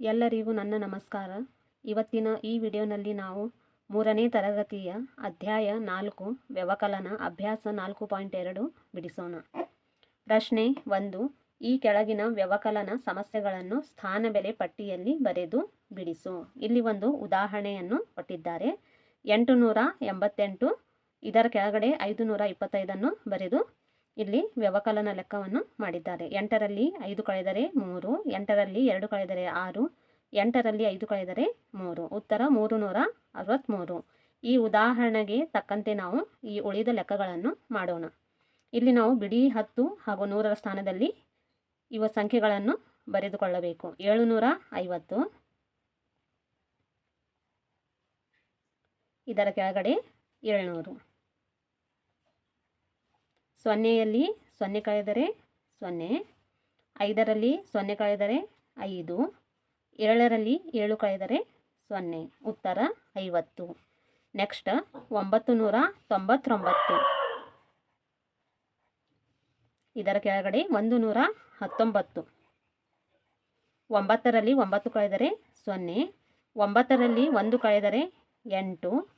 ಎಲ್ಲರಿಗೂ ನನ್ನ ನಮಸ್ಕಾರ. ಇವತ್ತಿನ ಈ ವಿಡಿಯೋನಲ್ಲಿ ನಾವು ಮೂರನೇ ತರಗತಿಯ ಅಧ್ಯಾಯ ನಾಲ್ಕು, ವ್ಯವಕಲನ ಅಭ್ಯಾಸ ನಾಲ್ಕು ಪಾಯಿಂಟ್ ಎರಡು ಬಿಡಿಸೋಣ. ಪ್ರಶ್ನೆ ಒಂದು, ಈ ಕೆಳಗಿನ ವ್ಯವಕಲನ ಸಮಸ್ಯೆಗಳನ್ನು ಸ್ಥಾನ ಬೆಲೆ ಪಟ್ಟಿಯಲ್ಲಿ ಬರೆದು ಬಿಡಿಸು. ಇಲ್ಲಿ ಒಂದು ಉದಾಹರಣೆಯನ್ನು ಕೊಟ್ಟಿದ್ದಾರೆ. ಎಂಟು ನೂರ ಎಂಬತ್ತೆಂಟು, ಇದರ ಕೆಳಗಡೆ ಐದು ನೂರ ಇಪ್ಪತ್ತೈದನ್ನು ಬರೆದು ಇಲ್ಲಿ ವ್ಯವಕಲನ ಲೆಕ್ಕವನ್ನು ಮಾಡಿದ್ದಾರೆ. ಎಂಟರಲ್ಲಿ ಐದು ಕಳೆದರೆ ಮೂರು, ಎಂಟರಲ್ಲಿ ಎರಡು ಕಳೆದರೆ ಆರು, ಎಂಟರಲ್ಲಿ ಐದು ಕಳೆದರೆ ಮೂರು. ಉತ್ತರ ಮೂರು ನೂರ ಅರವತ್ತ್ಮೂರು ಈ ಉದಾಹರಣೆಗೆ ತಕ್ಕಂತೆ ನಾವು ಈ ಉಳಿದ ಲೆಕ್ಕಗಳನ್ನು ಮಾಡೋಣ. ಇಲ್ಲಿ ನಾವು ಬಿಡಿ, ಹತ್ತು ಹಾಗೂ ನೂರರ ಸ್ಥಾನದಲ್ಲಿ ಇವ ಸಂಖ್ಯೆಗಳನ್ನು ಬರೆದುಕೊಳ್ಳಬೇಕು. ಏಳುನೂರ ಐವತ್ತು. ಇದರ ಕೆಳಗಡೆ ಏಳ್ನೂರು. ಸೊನ್ನೆಯಲ್ಲಿ ಸೊನ್ನೆ ಕಳೆದರೆ ಸೊನ್ನೆ, ಐದರಲ್ಲಿ ಸೊನ್ನೆ ಕಳೆದರೆ ಐದು, ಏಳರಲ್ಲಿ ಏಳು ಕಳೆದರೆ ಸೊನ್ನೆ. ಉತ್ತರ ಐವತ್ತು. ನೆಕ್ಸ್ಟ್ ಒಂಬತ್ತು ನೂರ ತೊಂಬತ್ತೊಂಬತ್ತು. ಇದರ ಕೆಳಗಡೆ ಒಂದು ನೂರ ಹತ್ತೊಂಬತ್ತು. ಒಂಬತ್ತರಲ್ಲಿ ಒಂಬತ್ತು ಕಳೆದರೆ ಸೊನ್ನೆ, ಒಂಬತ್ತರಲ್ಲಿ ಒಂದು ಕಳೆದರೆ ಎಂಟು,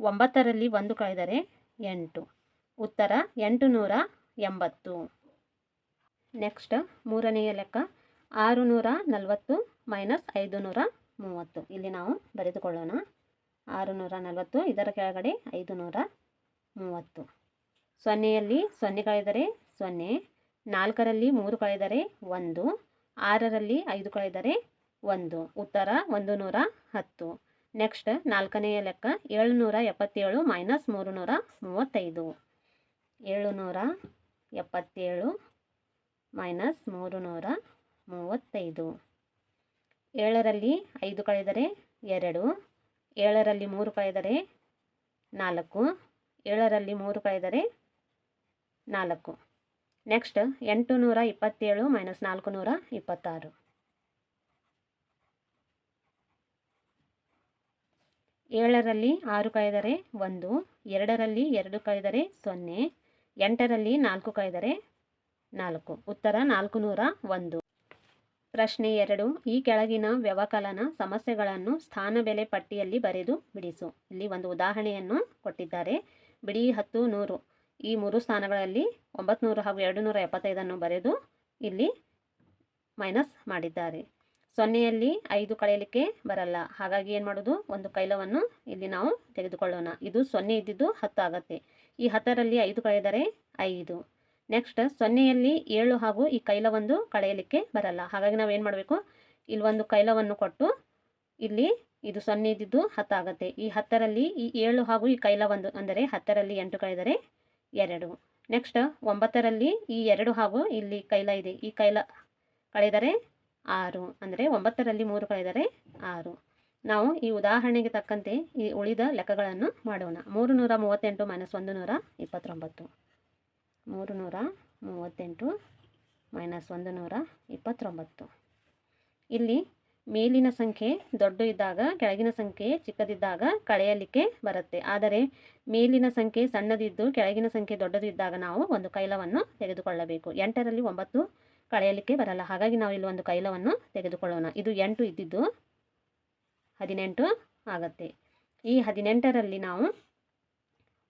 ಒಂಬತ್ತರಲ್ಲಿ ಒಂದು ಕಳೆದರೆ ಎಂಟು. ಉತ್ತರ ಎಂಟು ನೂರ ಎಂಬತ್ತು. ನೆಕ್ಸ್ಟ್ ಮೂರನೆಯ ಲೆಕ್ಕ ಆರು ನೂರ ನಲವತ್ತು ಮೈನಸ್ ಐದು ನೂರ ಮೂವತ್ತು. ಇಲ್ಲಿ ನಾವು ಬರೆದುಕೊಳ್ಳೋಣ. ಆರು ನೂರ ನಲವತ್ತು, ಇದರ ಕೆಳಗಡೆ ಐದು ನೂರ ಮೂವತ್ತು. ಸೊನ್ನೆಯಲ್ಲಿ ಸೊನ್ನೆ ಕಳೆದರೆ ಸೊನ್ನೆ, ನಾಲ್ಕರಲ್ಲಿ ಮೂರು ಕಳೆದರೆ ಒಂದು, ಆರರಲ್ಲಿ ಐದು ಕಳೆದರೆ ಒಂದು. ಉತ್ತರ ಒಂದು ನೂರ ಹತ್ತು. ನೆಕ್ಸ್ಟ್ ನಾಲ್ಕನೆಯ ಲೆಕ್ಕ ಏಳುನೂರ ಎಪ್ಪತ್ತೇಳು ಮೈನಸ್ ಮೂರು ನೂರ ಮೂವತ್ತೈದು. ಏಳುನೂರ ಎಪ್ಪತ್ತೇಳು ಮೈನಸ್ ಮೂರು ನೂರ ಮೂವತ್ತೈದು. ಏಳರಲ್ಲಿ ಐದು ಕಳೆದರೆ ಎರಡು, ಏಳರಲ್ಲಿ ಮೂರು ಕಳೆದರೆ ನಾಲ್ಕು, ಏಳರಲ್ಲಿ ಮೂರು ಕಳೆದರೆ ನಾಲ್ಕು. ನೆಕ್ಸ್ಟ್ ಎಂಟು ನೂರ ಇಪ್ಪತ್ತೇಳು ಮೈನಸ್ ನಾಲ್ಕು ನೂರ ಇಪ್ಪತ್ತಾರು. ಏಳರಲ್ಲಿ ಆರು ಕಳೆದರೆ ಒಂದು, ಎರಡರಲ್ಲಿ ಎರಡು ಕಳೆದರೆ ಸೊನ್ನೆ ಎಂಟರಲ್ಲಿ ನಾಲ್ಕು ಕೈದರೆ ನಾಲ್ಕು. ಉತ್ತರ ನಾಲ್ಕು ನೂರ ಒಂದು. ಪ್ರಶ್ನೆ ಎರಡು. ಈ ಕೆಳಗಿನ ವ್ಯವಕಲನ ಸಮಸ್ಯೆಗಳನ್ನು ಸ್ಥಾನ ಬೆಲೆ ಪಟ್ಟಿಯಲ್ಲಿ ಬರೆದು ಬಿಡಿಸು. ಇಲ್ಲಿ ಒಂದು ಉದಾಹರಣೆಯನ್ನು ಕೊಟ್ಟಿದ್ದಾರೆ. ಬಿಡಿ ಹತ್ತು ನೂರು. ಈ ಮೂರು ಸ್ಥಾನಗಳಲ್ಲಿ ಒಂಬತ್ತು ಹಾಗೂ ಎರಡು ನೂರ ಎಪ್ಪತ್ತೈದನ್ನು ಬರೆದು ಇಲ್ಲಿ ಮೈನಸ್ ಮಾಡಿದ್ದಾರೆ. ಸೊನ್ನೆಯಲ್ಲಿ ಐದು ಕಳೆಯಲಿಕ್ಕೆ ಬರಲ್ಲ. ಹಾಗಾಗಿ ಏನು ಮಾಡೋದು ಒಂದು ಕೈಲವನ್ನು ಇಲ್ಲಿ ನಾವು ತೆಗೆದುಕೊಳ್ಳೋಣ. ಇದು ಸೊನ್ನೆ ಇದ್ದಿದ್ದು ಹತ್ತು ಆಗತ್ತೆ. ಈ ಹತ್ತರಲ್ಲಿ ಐದು ಕಳೆದರೆ ಐದು. ನೆಕ್ಸ್ಟ್ ಸೊನ್ನೆಯಲ್ಲಿ ಏಳು ಹಾಗೂ ಈ ಕೈಲವೊಂದು ಕಳೆಯಲಿಕ್ಕೆ ಬರಲ್ಲ. ಹಾಗಾಗಿ ನಾವು ಏನು ಮಾಡಬೇಕು? ಇಲ್ಲಿ ಒಂದು ಕೈಲವನ್ನು ಕೊಟ್ಟು ಇಲ್ಲಿ ಇದು ಸೊನ್ನೆ ಇದ್ದಿದ್ದು ಹತ್ತಾಗತ್ತೆ ಈ ಹತ್ತರಲ್ಲಿ ಈ ಏಳು ಹಾಗೂ ಈ ಕೈಲ ಒಂದು ಅಂದರೆ ಹತ್ತರಲ್ಲಿ ಎಂಟು ಕಳೆದರೆ ಎರಡು. ನೆಕ್ಸ್ಟ್ ಒಂಬತ್ತರಲ್ಲಿ ಈ ಎರಡು ಹಾಗೂ ಇಲ್ಲಿ ಕೈಲ ಇದೆ. ಈ ಕೈಲ ಕಳೆದರೆ ಆರು. ಅಂದರೆ ಒಂಬತ್ತರಲ್ಲಿ ಮೂರು ಕಳೆದರೆ ಆರು. ನಾವು ಈ ಉದಾಹರಣೆಗೆ ತಕ್ಕಂತೆ ಈ ಉಳಿದ ಲೆಕ್ಕಗಳನ್ನು ಮಾಡೋಣ. ಮೂರು ನೂರ ಮೂವತ್ತೆಂಟು ಮೈನಸ್ ಒಂದು ನೂರ ಇಪ್ಪತ್ತೊಂಬತ್ತು. ಮೂರು ನೂರ ಮೂವತ್ತೆಂಟು ಮೈನಸ್ ಒಂದು ನೂರ ಇಪ್ಪತ್ತೊಂಬತ್ತು. ಇಲ್ಲಿ ಮೇಲಿನ ಸಂಖ್ಯೆ ದೊಡ್ಡ ಇದ್ದಾಗ ಕೆಳಗಿನ ಸಂಖ್ಯೆ ಚಿಕ್ಕದಿದ್ದಾಗ ಕಳೆಯಲಿಕ್ಕೆ ಬರುತ್ತೆ. ಆದರೆ ಮೇಲಿನ ಸಂಖ್ಯೆ ಸಣ್ಣದಿದ್ದು ಕೆಳಗಿನ ಸಂಖ್ಯೆ ದೊಡ್ಡದಿದ್ದಾಗ ನಾವು ಒಂದು ಕೈಲವನ್ನು ತೆಗೆದುಕೊಳ್ಳಬೇಕು. ಎಂಟರಲ್ಲಿ ಒಂಬತ್ತು ಕಳೆಯಲಿಕ್ಕೆ ಬರಲ್ಲ. ಹಾಗಾಗಿ ನಾವು ಇಲ್ಲಿ ಒಂದು ಕೈಲವನ್ನು ತೆಗೆದುಕೊಳ್ಳೋಣ. ಇದು ಎಂಟು ಇದ್ದಿದ್ದು ಹದಿನೆಂಟು ಆಗುತ್ತೆ. ಈ ಹದಿನೆಂಟರಲ್ಲಿ ನಾವು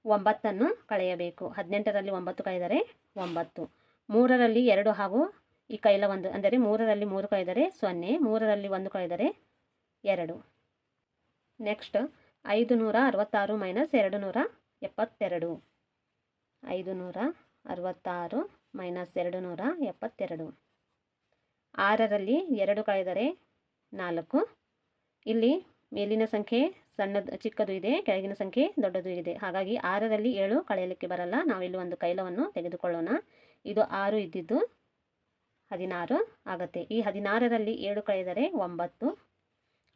ಒಂಬತ್ತನ್ನು ಕಳೆಯಬೇಕು. ಹದಿನೆಂಟರಲ್ಲಿ ಒಂಬತ್ತು ಕಳೆದರೆ ಒಂಬತ್ತು. ಮೂರರಲ್ಲಿ ಎರಡು ಹಾಗೂ ಈ ಕೈಲ ಒಂದು, ಅಂದರೆ ಮೂರರಲ್ಲಿ ಮೂರು ಕಳೆದರೆ ಸೊನ್ನೆ, ಮೂರರಲ್ಲಿ ಒಂದು ಕಳೆದರೆ ಎರಡು. ನೆಕ್ಸ್ಟ್ ಐದು ನೂರ ಅರವತ್ತಾರು ಮೈನಸ್ ಎರಡು ನೂರ ಎಪ್ಪತ್ತೆರಡು. ಐದು ನೂರ ಅರವತ್ತಾರು ಮೈನಸ್ ಎರಡು ನೂರ ಎಪ್ಪತ್ತೆರಡು. ಆರರಲ್ಲಿ ಎರಡು ಕಳೆದರೆ ನಾಲ್ಕು. ಇಲ್ಲಿ ಮೇಲಿನ ಸಂಖ್ಯೆ ಸಣ್ಣದು, ಚಿಕ್ಕದು ಇದೆ, ಕೆಳಗಿನ ಸಂಖ್ಯೆ ದೊಡ್ಡದು ಇದೆ. ಹಾಗಾಗಿ ಆರರಲ್ಲಿ ಏಳು ಕಳೆಯಲಿಕ್ಕೆ ಬರಲ್ಲ. ನಾವಿಲ್ಲಿ ಒಂದು ಕೈಲವನ್ನು ತೆಗೆದುಕೊಳ್ಳೋಣ. ಇದು ಆರು ಇದ್ದಿದ್ದು ಹದಿನಾರು ಆಗುತ್ತೆ. ಈ ಹದಿನಾರರಲ್ಲಿ ಏಳು ಕಳೆದರೆ ಒಂಬತ್ತು.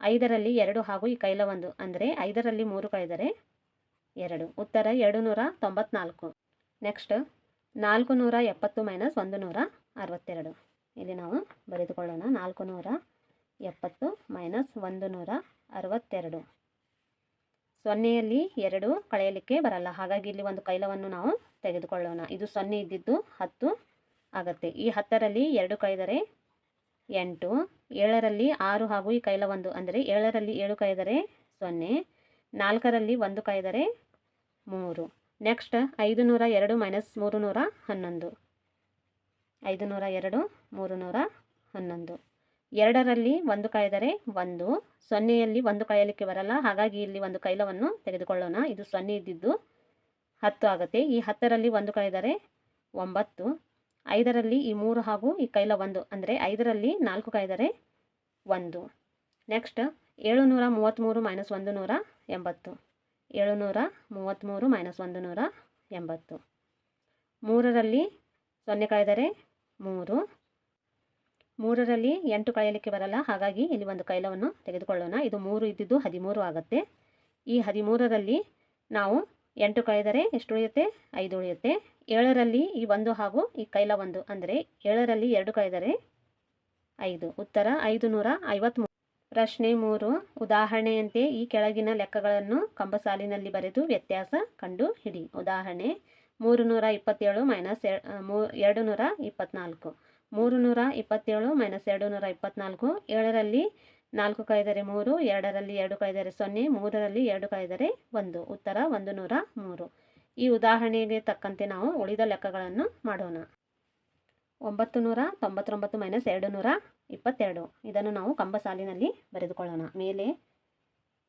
ಐದರಲ್ಲಿ ಎರಡು ಹಾಗೂ ಈ ಕೈಲ ಒಂದು ಅಂದರೆ ಐದರಲ್ಲಿ ಮೂರು ಕಳೆದರೆ ಎರಡು. ಉತ್ತರ ಎರಡು ನೂರ ತೊಂಬತ್ನಾಲ್ಕು. ನೆಕ್ಸ್ಟ್ ನಾಲ್ಕು ನೂರ ಎಪ್ಪತ್ತು ಮೈನಸ್ ಒಂದು ನೂರ ಅರವತ್ತೆರಡು. ಇಲ್ಲಿ ನಾವು ಬರೆದುಕೊಳ್ಳೋಣ. ನಾಲ್ಕು ನೂರ ಎಪ್ಪತ್ತು ಮೈನಸ್ ಒಂದು ನೂರ ಅರವತ್ತೆರಡು. ಸೊನ್ನೆಯಲ್ಲಿ ಎರಡು ಕಳೆಯಲಿಕ್ಕೆ ಬರಲ್ಲ. ಹಾಗಾಗಿ ಇಲ್ಲಿ ಒಂದು ಕೈಲವನ್ನು ನಾವು ತೆಗೆದುಕೊಳ್ಳೋಣ. ಇದು ಸೊನ್ನೆ ಇದ್ದಿದ್ದು ಹತ್ತು ಆಗತ್ತೆ. ಈ ಹತ್ತರಲ್ಲಿ ಎರಡು ಕೈದರೆ ಎಂಟು. ಏಳರಲ್ಲಿ ಆರು ಹಾಗೂ ಈ ಕೈಲ ಒಂದು, ಅಂದರೆ ಏಳರಲ್ಲಿ ಏಳು ಕೈದರೆ ಸೊನ್ನೆ. ನಾಲ್ಕರಲ್ಲಿ ಒಂದು ಕೈದರೆ ಮೂರು. ನೆಕ್ಸ್ಟ್ ಐದು ನೂರ ಎರಡು ಮೈನಸ್ ಮೂರು ನೂರ ಹನ್ನೊಂದು. ಐದು ನೂರ ಎರಡು ಮೂರು ನೂರ ಹನ್ನೊಂದು. ಎರಡರಲ್ಲಿ ಒಂದು ಕಾಯ್ದರೆ ಒಂದು, ಸೊನ್ನೆಯಲ್ಲಿ ಒಂದು ಕಾಯಲಿಕ್ಕೆ ಬರಲ್ಲ. ಹಾಗಾಗಿ ಇಲ್ಲಿ ಒಂದು ಕೈಲವನ್ನು ತೆಗೆದುಕೊಳ್ಳೋಣ. ಇದು ಸೊನ್ನೆ ಇದ್ದಿದ್ದು ಹತ್ತು ಆಗುತ್ತೆ. ಈ ಹತ್ತರಲ್ಲಿ ಒಂದು ಕಾಯ್ದರೆ ಒಂಬತ್ತು, ಐದರಲ್ಲಿ ಈ ಮೂರು ಹಾಗೂ ಈ ಕೈಲ ಒಂದು, ಅಂದರೆ ಐದರಲ್ಲಿ ನಾಲ್ಕು ಕಾಯ್ದರೆ ಒಂದು. ನೆಕ್ಸ್ಟ್, ಏಳುನೂರ ಮೂವತ್ತ್ಮೂರು ಮೈನಸ್ ಒಂದು ನೂರ ಎಂಬತ್ತು. ಏಳುನೂರ ಮೂವತ್ತ್ಮೂರು ಮೈನಸ್ ಒಂದು ನೂರ ಎಂಬತ್ತು. ಮೂರರಲ್ಲಿ ಸೊನ್ನೆ ಕಾಯ್ದರೆ ಮೂರು ಮೂರರಲ್ಲಿ ಎಂಟು ಕಳೆಯಲಿಕ್ಕೆ ಬರಲ್ಲ. ಹಾಗಾಗಿ ಇಲ್ಲಿ ಒಂದು ಕೈಲವನ್ನು ತೆಗೆದುಕೊಳ್ಳೋಣ. ಇದು ಮೂರು ಇದ್ದಿದ್ದು ಹದಿಮೂರು ಆಗುತ್ತೆ. ಈ ಹದಿಮೂರರಲ್ಲಿ ನಾವು ಎಂಟು ಕಳೆದರೆ ಎಷ್ಟು ಉಳಿಯುತ್ತೆ? ಐದು ಉಳಿಯುತ್ತೆ. ಏಳರಲ್ಲಿ ಈ ಒಂದು ಹಾಗೂ ಈ ಕೈಲ ಒಂದು ಅಂದರೆ ಏಳರಲ್ಲಿ ಎರಡು ಕಳೆದರೆ ಐದು. ಉತ್ತರ ಐದು ನೂರ ಐವತ್ತ್ಮೂರು ಪ್ರಶ್ನೆ ಮೂರು. ಉದಾಹರಣೆಯಂತೆ ಈ ಕೆಳಗಿನ ಲೆಕ್ಕಗಳನ್ನು ಕಂಬಸಾಲಿನಲ್ಲಿ ಬರೆದು ವ್ಯತ್ಯಾಸ ಕಂಡು ಹಿಡಿ ಉದಾಹರಣೆ ಮೂರು ನೂರ ಇಪ್ಪತ್ತೇಳು ಮೈನಸ್ ಎರಡು ನೂರ ಇಪ್ಪತ್ತ್ನಾಲ್ಕು ಮೂರು ನೂರ ಇಪ್ಪತ್ತೇಳು ಮೈನಸ್ ಎರಡು ನೂರ ಇಪ್ಪತ್ತ್ನಾಲ್ಕು ಏಳರಲ್ಲಿ ನಾಲ್ಕು ಕಾಯ್ದರೆ ಮೂರು, ಎರಡರಲ್ಲಿ ಎರಡು ಕಾಯ್ದರೆ ಸೊನ್ನೆ, ಮೂರರಲ್ಲಿ ಎರಡು ಕಾಯ್ದರೆ ಒಂದು. ಉತ್ತರ ಒಂದು ನೂರ ಮೂರು. ಈ ಉದಾಹರಣೆಗೆ ತಕ್ಕಂತೆ ನಾವು ಉಳಿದ ಲೆಕ್ಕಗಳನ್ನು ಮಾಡೋಣ. ಒಂಬತ್ತು ನೂರ ತೊಂಬತ್ತೊಂಬತ್ತು ಮೈನಸ್ ಎರಡು ನೂರ ಇಪ್ಪತ್ತೆರಡು. ಇದನ್ನು ನಾವು ಕಂಬ ಸಾಲಿನಲ್ಲಿ ಬರೆದುಕೊಳ್ಳೋಣ. ಮೇಲೆ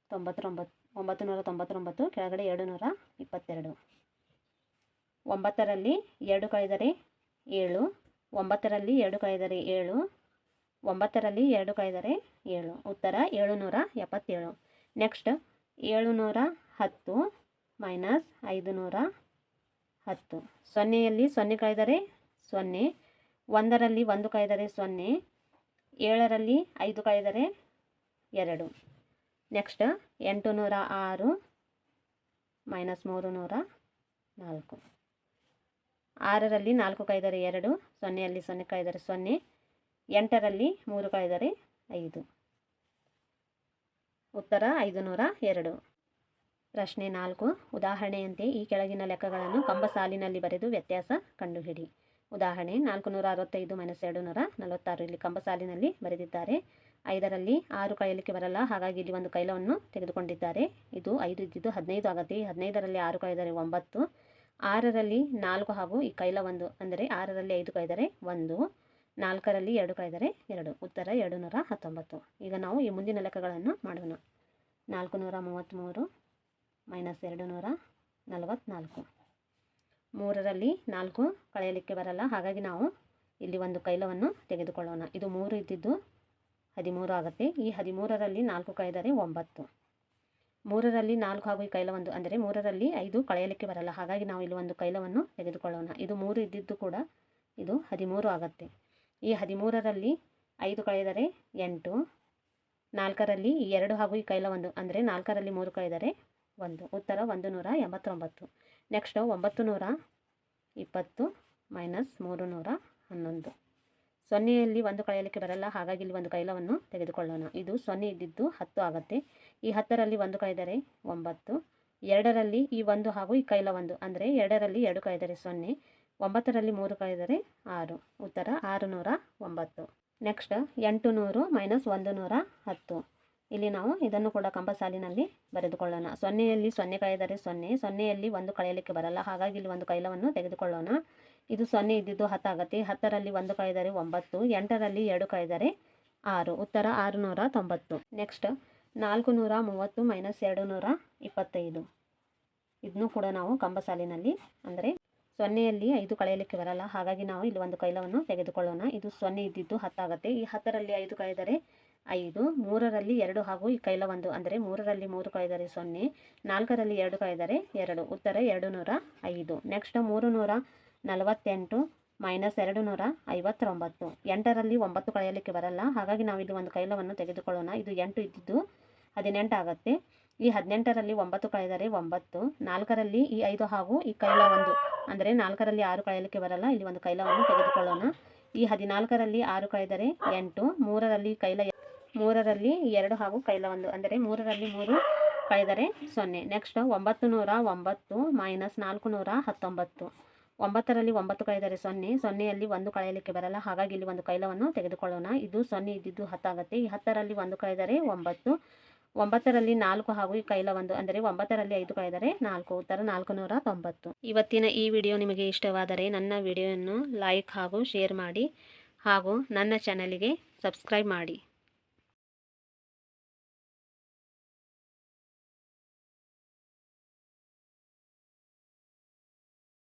ತೊಂಬತ್ತೊಂಬತ್ತು, ಒಂಬತ್ತು ನೂರ ತೊಂಬತ್ತೊಂಬತ್ತು, ಕೆಳಗಡೆ ಎರಡು ನೂರ ಇಪ್ಪತ್ತೆರಡು. ಒಂಬತ್ತರಲ್ಲಿ ಎರಡು ಕಾಯ್ದರೆ ಏಳು ಒಂಬತ್ತರಲ್ಲಿ ಎರಡು ಕಾಯ್ದರೆ ಏಳು, ಒಂಬತ್ತರಲ್ಲಿ ಎರಡು ಕಾಯ್ದರೆ ಏಳು. ಉತ್ತರ ಏಳುನೂರ ಎಪ್ಪತ್ತೇಳು. ನೆಕ್ಸ್ಟ್ ಏಳುನೂರ ಹತ್ತು ಮೈನಸ್ ಐದು ನೂರ ಹತ್ತು. ಸೊನ್ನೆಯಲ್ಲಿ ಸೊನ್ನೆ ಕಾಯ್ದರೆ ಸೊನ್ನೆ, ಒಂದರಲ್ಲಿ ಒಂದು ಕಾಯ್ದರೆ ಸೊನ್ನೆ, ಏಳರಲ್ಲಿ ಐದು ಕಾಯ್ದರೆ ಎರಡು. ನೆಕ್ಸ್ಟ್ ಎಂಟು ನೂರ ಆರು ಮೈನಸ್ ಮೂರು ನೂರ ನಾಲ್ಕು. ಆರರಲ್ಲಿ ನಾಲ್ಕು ಕೈದರೆ ಎರಡು, ಸೊನ್ನೆಯಲ್ಲಿ ಸೊನ್ನೆ ಕೈದರೆ ಸೊನ್ನೆ, ಎಂಟರಲ್ಲಿ ಮೂರು ಕೈದರೆ ಐದು. ಉತ್ತರ ಐದು ನೂರ ಎರಡು. ಪ್ರಶ್ನೆ ನಾಲ್ಕು, ಉದಾಹರಣೆಯಂತೆ ಈ ಕೆಳಗಿನ ಲೆಕ್ಕಗಳನ್ನು ಕಂಬ ಸಾಲಿನಲ್ಲಿ ಬರೆದು ವ್ಯತ್ಯಾಸ ಕಂಡುಹಿಡಿ. ಉದಾಹರಣೆ ನಾಲ್ಕು ನೂರ ಅರವತ್ತೈದು ಮೈನಸ್ ಎರಡು ನೂರ ನಲವತ್ತಾರು. ಇಲ್ಲಿ ಕಂಬ ಸಾಲಿನಲ್ಲಿ ಬರೆದಿದ್ದಾರೆ. ಐದರಲ್ಲಿ ಆರು ಕಾಯಲಿಕ್ಕೆ ಬರಲ್ಲ, ಹಾಗಾಗಿ ಇಲ್ಲಿ ಒಂದು ಕೈಲವನ್ನು ತೆಗೆದುಕೊಂಡಿದ್ದಾರೆ. ಇದು ಐದು ಇದ್ದಿದ್ದು ಹದಿನೈದು ಆಗುತ್ತೆ. ಹದಿನೈದರಲ್ಲಿ ಆರು ಕಾಯ್ದರೆ ಒಂಬತ್ತು ಆರರಲ್ಲಿ ನಾಲ್ಕು ಹಾಗೂ ಈ ಕೈಲ ಒಂದು, ಅಂದರೆ ಆರರಲ್ಲಿ ಐದು ಕಾಯ್ದರೆ ಒಂದು, ನಾಲ್ಕರಲ್ಲಿ ಎರಡು ಕಾಯ್ದರೆ ಎರಡು. ಉತ್ತರ ಎರಡು ನೂರ ಹತ್ತೊಂಬತ್ತು. ಈಗ ನಾವು ಈ ಮುಂದಿನ ಲೆಕ್ಕಗಳನ್ನು ಮಾಡೋಣ. ನಾಲ್ಕು ನೂರ ಮೂವತ್ತ್ಮೂರು ಮೈನಸ್ ಎರಡು ನೂರ ನಲವತ್ತ್ನಾಲ್ಕು. ಮೂರರಲ್ಲಿ ನಾಲ್ಕು ಕಳೆಯಲಿಕ್ಕೆ ಬರಲ್ಲ. ಹಾಗಾಗಿ ನಾವು ಇಲ್ಲಿ ಒಂದು ಕೈಲವನ್ನು ತೆಗೆದುಕೊಳ್ಳೋಣ. ಇದು ಮೂರು ಇದ್ದಿದ್ದು ಹದಿಮೂರು ಆಗುತ್ತೆ. ಈ ಹದಿಮೂರರಲ್ಲಿ ನಾಲ್ಕು ಕಾಯ್ದರೆ ಒಂಬತ್ತು. ಮೂರರಲ್ಲಿ ನಾಲ್ಕು ಹಾಗೂ ಈ ಕೈಲ ಒಂದು ಅಂದರೆ ಮೂರರಲ್ಲಿ ಐದು ಕಳೆಯಲಿಕ್ಕೆ ಬರಲ್ಲ. ಹಾಗಾಗಿ ನಾವು ಇಲ್ಲಿ ಒಂದು ಕೈಲವನ್ನು ತೆಗೆದುಕೊಳ್ಳೋಣ. ಇದು ಮೂರು ಇದ್ದಿದ್ದು ಕೂಡ ಇದು ಹದಿಮೂರು ಆಗುತ್ತೆ. ಈ ಹದಿಮೂರರಲ್ಲಿ ಐದು ಕಳೆದರೆ ಎಂಟು, ನಾಲ್ಕರಲ್ಲಿ ಈ ಎರಡು ಹಾಗೂ ಈ ಕೈಲ ಒಂದು ಅಂದರೆ ನಾಲ್ಕರಲ್ಲಿ ಮೂರು ಕಳೆದರೆ ಒಂದು. ಉತ್ತರ ಒಂದು ನೂರ ಎಂಬತ್ತೊಂಬತ್ತು. ನೆಕ್ಸ್ಟು ಒಂಬತ್ತು ನೂರ ಇಪ್ಪತ್ತು ಮೈನಸ್ ಮೂರು ನೂರ ಹನ್ನೊಂದು. ಸೊನ್ನೆಯಲ್ಲಿ ಒಂದು ಕಳೆಯಲಿಕ್ಕೆ ಬರಲ್ಲ, ಹಾಗಾಗಿ ಇಲ್ಲಿ ಒಂದು ಕೈಲವನ್ನು ತೆಗೆದುಕೊಳ್ಳೋಣ. ಇದು ಸೊನ್ನೆ ಇದ್ದಿದ್ದು ಹತ್ತು ಆಗುತ್ತೆ. ಈ ಹತ್ತರಲ್ಲಿ ಒಂದು ಕಾಯ್ದರೆ ಒಂಬತ್ತು, ಎರಡರಲ್ಲಿ ಈ ಒಂದು ಹಾಗೂ ಈ ಕೈಲ ಒಂದು, ಅಂದರೆ ಎರಡರಲ್ಲಿ ಎರಡು ಕಾಯ್ದರೆ ಸೊನ್ನೆ, ಒಂಬತ್ತರಲ್ಲಿ ಮೂರು ಕಾಯ್ದರೆ ಆರು. ಉತ್ತರ ಆರು ನೂರ ಒಂಬತ್ತು. ನೆಕ್ಸ್ಟ್ ಎಂಟು ನೂರು ಮೈನಸ್ ಒಂದು ನೂರ ಹತ್ತು. ಇಲ್ಲಿ ನಾವು ಇದನ್ನು ಕೂಡ ಕಂಬ ಸಾಲಿನಲ್ಲಿ ಬರೆದುಕೊಳ್ಳೋಣ. ಸೊನ್ನೆಯಲ್ಲಿ ಸೊನ್ನೆ ಕಾಯ್ದರೆ ಸೊನ್ನೆ, ಸೊನ್ನೆಯಲ್ಲಿ ಒಂದು ಕಳೆಯಲಿಕ್ಕೆ ಬರಲ್ಲ, ಹಾಗಾಗಿ ಇಲ್ಲಿ ಒಂದು ಕೈಲವನ್ನು ತೆಗೆದುಕೊಳ್ಳೋಣ. ಇದು ಸೊನ್ನೆ ಇದ್ದಿದ್ದು ಹತ್ತಾಗತ್ತೆ ಹತ್ತರಲ್ಲಿ ಒಂದು ಕಾಯ್ದರೆ ಒಂಬತ್ತು, ಎಂಟರಲ್ಲಿ ಎರಡು ಕಾಯ್ದರೆ ಆರು. ಉತ್ತರ ಆರುನೂರ ತೊಂಬತ್ತು. ನೆಕ್ಸ್ಟ್ ನಾಲ್ಕು ನೂರ ಮೂವತ್ತು ಮೈನಸ್ ಎರಡು ನೂರ ಇಪ್ಪತ್ತೈದು. ಇದನ್ನು ಕೂಡ ನಾವು ಕಂಬ ಸಾಲಿನಲ್ಲಿ ಅಂದರೆ ಸೊನ್ನೆಯಲ್ಲಿ ಐದು ಕಳೆಯಲಿಕ್ಕೆ ಬರಲ್ಲ. ಹಾಗಾಗಿ ನಾವು ಇಲ್ಲಿ ಒಂದು ಕೈಲವನ್ನು ತೆಗೆದುಕೊಳ್ಳೋಣ. ಇದು ಸೊನ್ನೆ ಇದ್ದಿದ್ದು ಹತ್ತಾಗತ್ತೆ ಈ ಹತ್ತರಲ್ಲಿ ಐದು ಕಾಯ್ದರೆ ಐದು, ಮೂರರಲ್ಲಿ ಎರಡು ಹಾಗೂ ಈ ಕೈಲ ಒಂದು, ಅಂದರೆ ಮೂರರಲ್ಲಿ ಮೂರು ಕಾಯ್ದರೆ ಸೊನ್ನೆ, ನಾಲ್ಕರಲ್ಲಿ ಎರಡು ಕಾಯ್ದರೆ ಎರಡು. ಉತ್ತರ ಎರಡು ನೂರ ಐದು. ನೆಕ್ಸ್ಟ್ ಮೂರು ನೂರ ನಲವತ್ತೆಂಟು, ಮೈನಸ್ ಎರಡು ನೂರ ಐವತ್ತೊಂಬತ್ತು. ಎಂಟರಲ್ಲಿ ಒಂಬತ್ತು ಕಳೆಯಲಿಕ್ಕೆ ಬರಲ್ಲ. ಹಾಗಾಗಿ ನಾವಿಲ್ಲಿ ಒಂದು ಕೈಲವನ್ನು ತೆಗೆದುಕೊಳ್ಳೋಣ. ಇದು ಎಂಟು ಇದ್ದಿದ್ದು ಹದಿನೆಂಟು ಆಗುತ್ತೆ. ಈ ಹದಿನೆಂಟರಲ್ಲಿ ಒಂಬತ್ತು ಕಳೆದರೆ ಒಂಬತ್ತು. ನಾಲ್ಕರಲ್ಲಿ ಈ ಐದು ಹಾಗೂ ಈ ಕೈಲ ಒಂದು. ಅಂದರೆ ನಾಲ್ಕರಲ್ಲಿ ಆರು ಕಳೆಯಲಿಕ್ಕೆ ಬರಲ್ಲ. ಇಲ್ಲಿ ಒಂದು ಕೈಲವನ್ನು ತೆಗೆದುಕೊಳ್ಳೋಣ. ಈ ಹದಿನಾಲ್ಕರಲ್ಲಿ ಆರು ಕಳೆದರೆ ಎಂಟು. ಮೂರರಲ್ಲಿ ಕೈಲ ಮೂರರಲ್ಲಿ ಎರಡು ಹಾಗೂ ಕೈಲ ಒಂದು. ಅಂದರೆ ಮೂರರಲ್ಲಿ ಮೂರು ಕಳೆದರೆ ಸೊನ್ನೆ. ನೆಕ್ಸ್ಟ್ ಒಂಬತ್ತು ನೂರ ಒಂಬತ್ತು ಮೈನಸ್ ನಾಲ್ಕು ನೂರ ಹತ್ತೊಂಬತ್ತು. ಒಂಬತ್ತರಲ್ಲಿ ಒಂಬತ್ತು ಕಳೆದರೆ ಸೊನ್ನೆ, ಸೊನ್ನೆಯಲ್ಲಿ ಒಂದು ಕಳೆಯಲಿಕ್ಕೆ ಬರಲ್ಲ. ಹಾಗಾಗಿ ಇಲ್ಲಿ ಒಂದು ಕೈಲವನ್ನು ತೆಗೆದುಕೊಳ್ಳೋಣ. ಇದು ಸೊನ್ನೆ, ಇದ್ದಿದ್ದು ಹತ್ತಾಗುತ್ತೆ. ಈ ಹತ್ತರಲ್ಲಿ ಒಂದು ಕಳೆದರೆ ಒಂಬತ್ತು, ಒಂಬತ್ತರಲ್ಲಿ ನಾಲ್ಕು ಹಾಗೂ ಈ ಕೈಲ ಒಂದು, ಅಂದರೆ ಒಂಬತ್ತರಲ್ಲಿ ಐದು ಕಳೆದರೆ ನಾಲ್ಕು. ಉತ್ತರ ನಾಲ್ಕು ನೂರ ತೊಂಬತ್ತು. ಇವತ್ತಿನ ಈ ವಿಡಿಯೋ ನಿಮಗೆ ಇಷ್ಟವಾದರೆ ನನ್ನ ವಿಡಿಯೋವನ್ನು ಲೈಕ್ ಹಾಗೂ ಶೇರ್ ಮಾಡಿ ಹಾಗೂ ನನ್ನ ಚಾನಲಿಗೆ ಸಬ್ಸ್ಕ್ರೈಬ್ ಮಾಡಿ.